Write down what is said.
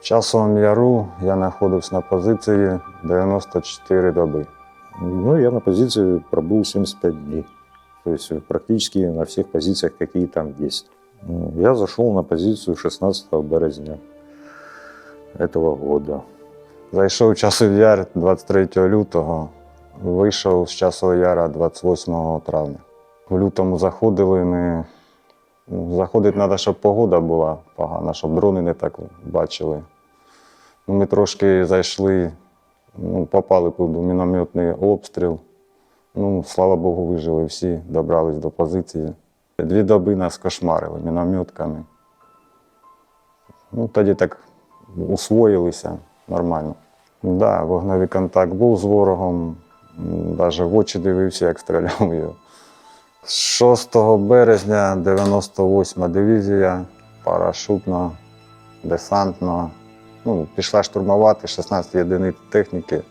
В часовому яру я знаходився на позиції 94 доби. Ну, я на позиции пробыл 75 дней. То есть э, практически на всех позициях, какие там есть. Ну, Я зашел на позицию 16 березня этого года. Зайшов в часовий яр 23 лютого, вийшов з часового яра 28 травня. В лютому заходили ми. Заходити треба, щоб погода була погана, щоб дрони не так бачили. Ну, Ми трошки зайшли, ну, попали під мінометний обстріл. Ну, слава Богу, вижили всі, добрались до позиції. Дві доби нас кошмарили мінометками. Ну, тоді так усвоїлися нормально. Да, вогневий контакт був з ворогом, навіть в очі дивився, як стріляв його. З 6 березня 98 дивізія, парашутно, десантно. Ну, пішла штурмувати 16 єдиниць техніки.